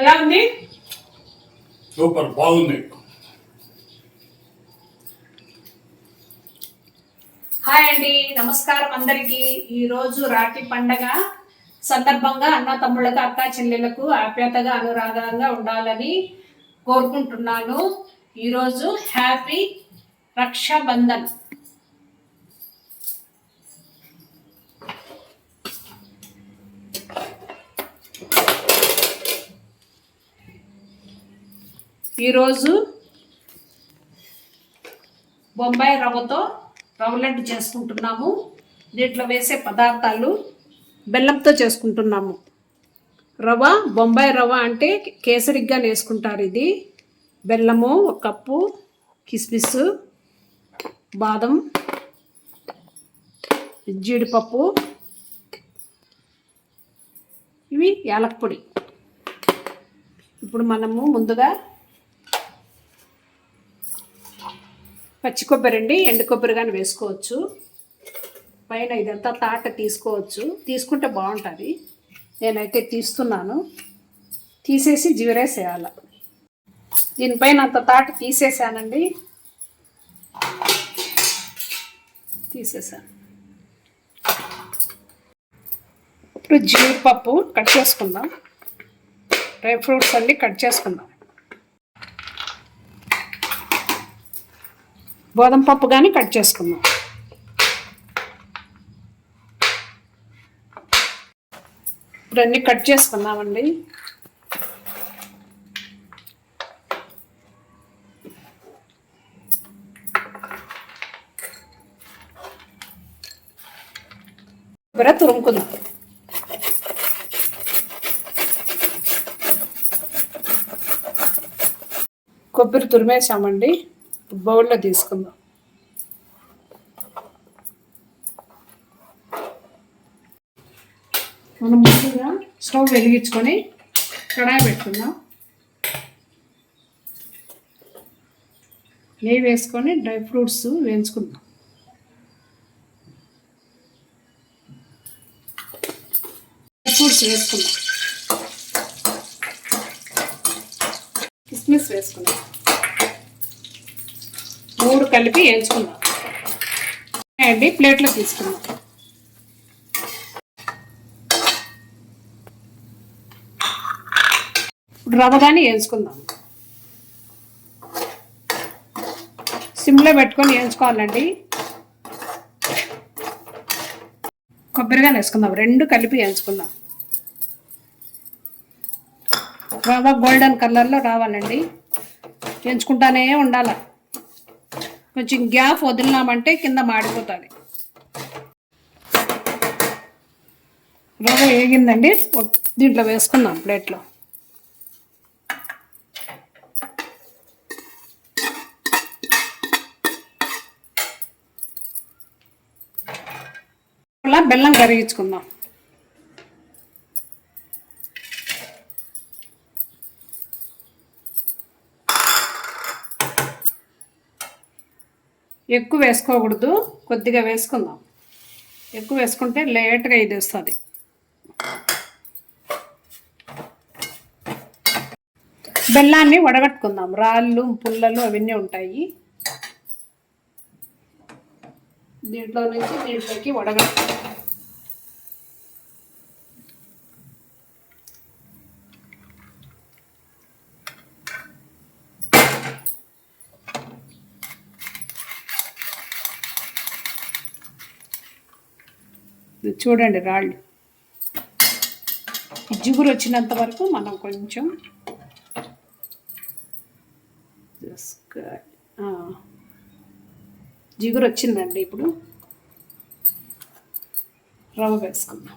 ఎలా ఉంది? సూపర్ బాగుంది. హాయ్ అండి నమస్కారం అందరికీ. ఈ రోజు రాఖీ పండగ సందర్భంగా అన్న తమ్ముళ్ళకు అక్క చెల్లెలకు ఆప్యాయతగా అనురాగంగా ఉండాలని కోరుకుంటున్నాను. ఈరోజు హ్యాపీ రక్షాబంధన్. ఈరోజు బొంబాయి రవ్వతో రవ్వ లడ్డు చేసుకుంటున్నాము. దీంట్లో వేసే పదార్థాలు బెల్లంతో చేసుకుంటున్నాము. రవ్వ బొంబాయి రవ్వ అంటే కేసరిగ్గా నేసుకుంటారు ఇది. బెల్లము ఒక కప్పు కిస్మిస్ బాదం జీడిపప్పు. ఇవి యాలక్పొడి ఇప్పుడు మనము ముందుగా పచ్చి కొబ్బరి అండి ఎండు కొబ్బరి కానీ వేసుకోవచ్చు. పైన ఇదంతా తాట తీసుకోవచ్చు. తీసుకుంటే బాగుంటుంది. నేనైతే తీస్తున్నాను. తీసేసి జీవరేసేయాల దీనిపైన అంత తాట తీసేసానండి. తీసేసాను. ఇప్పుడు జీడిపప్పు కట్ చేసుకుందాం. డ్రై ఫ్రూట్స్ అన్నీ కట్ చేసుకుందాం. గోధుమ పప్పు కానీ కట్ చేసుకుందాం. ఇప్పుడు అన్నీ కట్ చేసుకుందామండి కొబ్బరి తురుముకుందాం. కొబ్బరి తురిమేసామండి బౌల్లో తీసుకుందాం. మనం ముందుగా స్టవ్ వెలిగించుకొని కడాయి పెట్టుకుందాం. నెయ్యి వేసుకొని డ్రై ఫ్రూట్స్ వేయించుకుందాం. డ్రై ఫ్రూట్స్ వేసుకుందాం. కిస్మిస్ వేసుకుందాం. మూడు కలిపి వేయించుకుందాం. అండి ప్లేట్లో తీసుకుందాం. రవ్వ కానీ వేయించుకుందాం. సిమ్లో పెట్టుకొని వేయించుకోవాలండి. కొబ్బరిగా వేసుకుందాం. రెండు కలిపి వేయించుకుందాం. రవ్వ గోల్డెన్ కలర్లో రావాలండి. వేయించుకుంటానే ఉండాలి. కొంచెం గ్యాప్ వదిలినామంటే కింద మాడిపోతుంది. రవ్వ వేగిందండి దీంట్లో వేసుకుందాం ప్లేట్లో. అలా బెల్లం కరిగించుకుందాం. ఎక్కువ వేసుకోకూడదు కొద్దిగా వేసుకుందాం. ఎక్కువ వేసుకుంటే లేట్గా ఇది వస్తుంది బెల్లాన్ని వడగట్టుకుందాం. రాళ్ళు పుల్లలు అవన్నీ ఉంటాయి. దీంట్లో నుంచి దీంట్లోకి వడగట్టుకుందాం. చూడండి రాళ్ళు. జిగురు వచ్చినంత వరకు మనం కొంచెం జిగురు వచ్చిందండి ఇప్పుడు. రవ్వ వేసుకుందాం.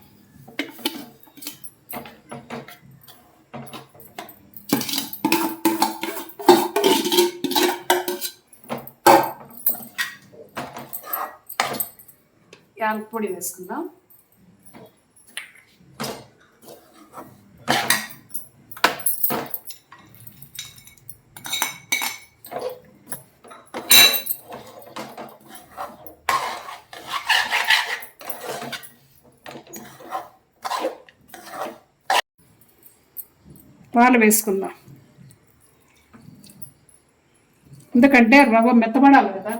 యాలక పొడి వేసుకుందాం. పాలు వేసుకుందాం. ఎందుకంటే రవ్వ మెత్తబడాలి కదా.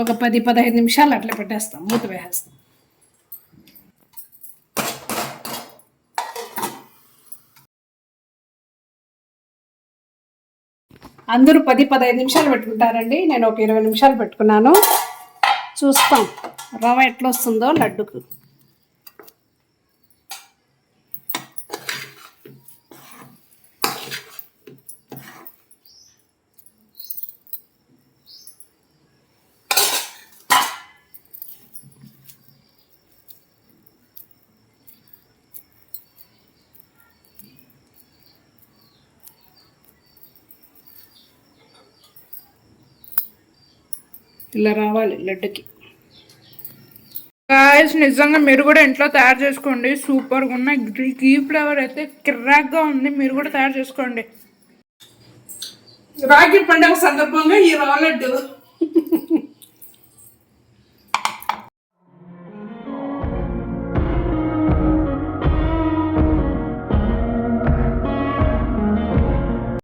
ఒక పది పదహైదు నిమిషాలు అట్లా పెట్టేస్తాం. మూత వేసేస్తాం. అందరూ పది పదహైదు నిమిషాలు పెట్టుకుంటారండి. నేను ఒక ఇరవై నిమిషాలు పెట్టుకున్నాను. చూస్తాం. రవ్వ ఎట్లా వస్తుందో లడ్డుకు. ఇలా రావాలి లడ్డుకి. గాయస్ నిజంగా మీరు కూడా ఇంట్లో తయారు చేసుకోండి. సూపర్గా ఉన్న గీ ఫ్లేవర్ అయితే క్రాక్గా ఉంది. మీరు కూడా తయారు చేసుకోండి. రాగి పండుగ సందర్భంగా ఈ రాలడ్డు లడ్డు.